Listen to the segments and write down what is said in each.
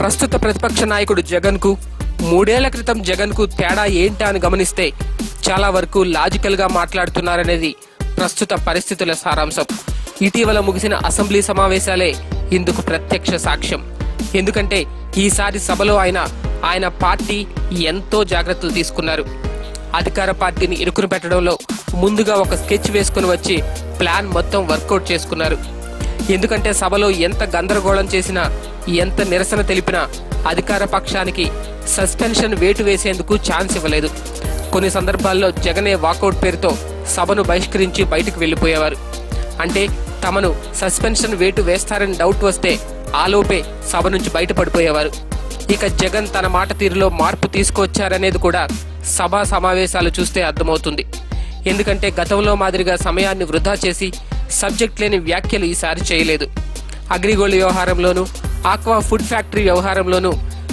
ప్రస్తుత ప్రతిపక్ష నాయకుడు జగన్కు మూడేళ్ళ క్రితం జగన్కు తేడా ఏంటా అని గమనిస్తే చాలా వరకు లాజికల్గా మాట్లాడుతున్నారనేది ప్రస్తుత పరిస్థితుల సారాంశం. ఇటీవల ముగిసిన అసెంబ్లీ సమావేశాలే ఇందుకు ప్రత్యక్ష సాక్ష్యం. ఎందుకంటే ఈసారి సభలో ఆయన ఆయన పార్టీ ఎంతో జాగ్రత్తలు తీసుకున్నారు. అధికార పార్టీని ఇరుకును పెట్టడంలో ముందుగా ఒక స్కెచ్ వేసుకుని వచ్చి ప్లాన్ మొత్తం వర్కౌట్ చేసుకున్నారు. ఎందుకంటే సభలో ఎంత గందరగోళం చేసినా ఎంత నిరసన తెలిపినా అధికార పక్షానికి సస్పెన్షన్ వేటు వేసేందుకు ఛాన్స్ ఇవ్వలేదు. కొన్ని సందర్భాల్లో జగనే వాకౌట్ పేరుతో సభను బహిష్కరించి బయటకు వెళ్ళిపోయేవారు. అంటే తమను సస్పెన్షన్ వేటు వేస్తారని డౌట్ వస్తే ఆలోపే సభ నుంచి బయటపడిపోయేవారు. ఇక జగన్ తన మాట తీరులో మార్పు తీసుకొచ్చారనేది కూడా సభా సమావేశాలు చూస్తే అర్థమవుతుంది. ఎందుకంటే గతంలో మాదిరిగా సమయాన్ని వృధా చేసి సబ్జెక్ట్ లేని వ్యాఖ్యలు ఈసారి చేయలేదు. అగ్రిగోల్డ్ వ్యవహారంలోనూ ఆక్వా ఫుడ్ ఫ్యాక్టరీ వ్యవహారంలోనూ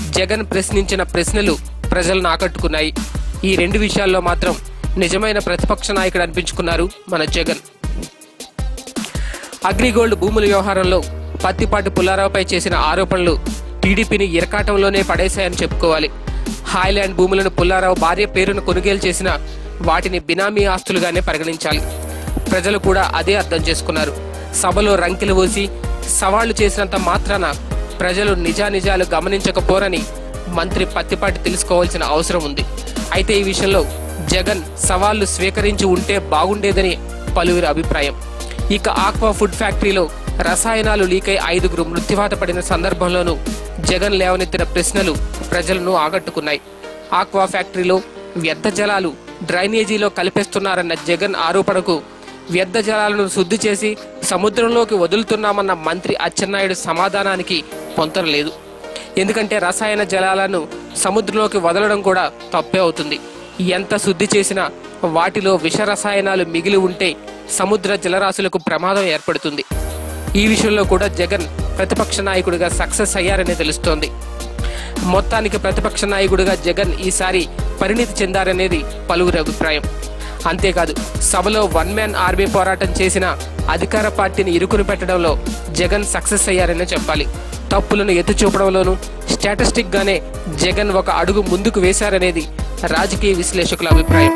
జగన్ ప్రశ్నించిన ప్రశ్నలు ప్రజలను ఆకట్టుకున్నాయి. ఈ రెండు విషయాల్లో మాత్రం నిజమైన ప్రతిపక్ష నాయకుడు అనిపించుకున్నారు మన జగన్. అగ్రిగోల్డ్ భూముల వ్యవహారంలో పత్తిపాటి పుల్లారావుపై చేసిన ఆరోపణలు టీడీపీని ఇరకాటంలోనే పడేశాయని చెప్పుకోవాలి. హాయ్లాండ్ భూములను పుల్లారావు భార్య పేరును కొనుగోలు చేసిన వాటిని బినామీ ఆస్తులుగానే పరిగణించాలి. ప్రజలు కూడా అదే అర్థం చేసుకున్నారు. సభలో రంకెలు పోసి సవాళ్ళు చేసినంత మాత్రాన ప్రజలు నిజానిజాలు గమనించకపోరని మంత్రి పత్తిపాటి తెలుసుకోవాల్సిన అవసరం ఉంది. అయితే ఈ విషయంలో జగన్ సవాళ్ళు స్వీకరించి ఉంటే బాగుండేదని పలువురి అభిప్రాయం. ఇక ఆక్వా ఫుడ్ ఫ్యాక్టరీలో రసాయనాలు లీకై ఐదుగురు మృత్యువాత పడిన సందర్భంలోనూ జగన్ లేవనెత్తిన ప్రశ్నలు ప్రజలను ఆకట్టుకున్నాయి ఆక్వా ఫ్యాక్టరీలో వ్యర్థ జలాలు డ్రైనేజీలో కలిపేస్తున్నారన్న జగన్ ఆరోపణకు వ్యర్థ జలాలను శుద్ధి చేసి సముద్రంలోకి వదులుతున్నామన్న మంత్రి అచ్చెన్నాయుడు సమాధానానికి పొంతన లేదు ఎందుకంటే రసాయన జలాలను సముద్రంలోకి వదలడం కూడా తప్పే అవుతుంది. ఎంత శుద్ధి చేసినా వాటిలో విష రసాయనాలు మిగిలి ఉంటే సముద్ర జలరాశులకు ప్రమాదం ఏర్పడుతుంది. ఈ విషయంలో కూడా జగన్ ప్రతిపక్ష నాయకుడిగా సక్సెస్ అయ్యారని తెలుస్తోంది. మొత్తానికి ప్రతిపక్ష నాయకుడిగా జగన్ ఈసారి పరిణితి చెందారనేది పలువురి అభిప్రాయం. అంతేకాదు సభలో వన్ మ్యాన్ ఆర్మీ పోరాటం చేసిన అధికార పార్టీని ఇరుకుని పెట్టడంలో జగన్ సక్సెస్ అయ్యారనే చెప్పాలి. తప్పులను ఎత్తి చూపడంలోనూ స్టాటిస్టిక్గానే జగన్ ఒక అడుగు ముందుకు వేశారనేది రాజకీయ విశ్లేషకుల అభిప్రాయం.